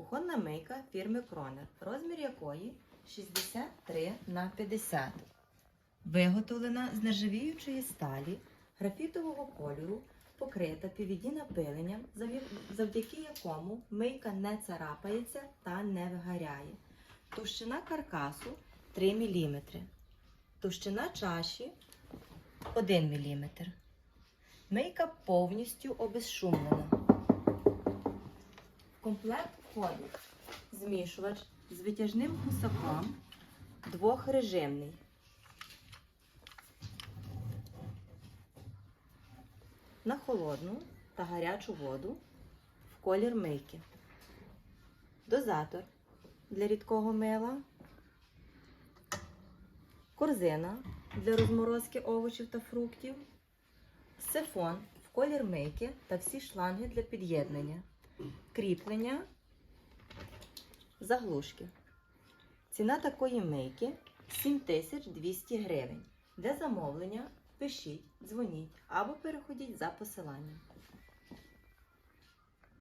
Кухонна мийка фірми Кронер, розмір якої 63 на 50. Виготовлена з нержавіючої сталі графітового кольору, покрита PVD напиленням, завдяки якому мийка не царапається та не вигоряє. Товщина каркасу 3 мм. Товщина чаші 1 мм. Мийка повністю обезшумлена. Комплект входить змішувач з витяжним гусаком двохрежимний. На холодну та гарячу воду в колір мийки. Дозатор для рідкого мила. Корзина для розморозки овочів та фруктів. Сифон в колір мийки та всі шланги для під'єднання. Кріплення заглушки. Ціна такої мийки 7200 гривень. Для замовлення пишіть, дзвоніть або переходіть за посиланням.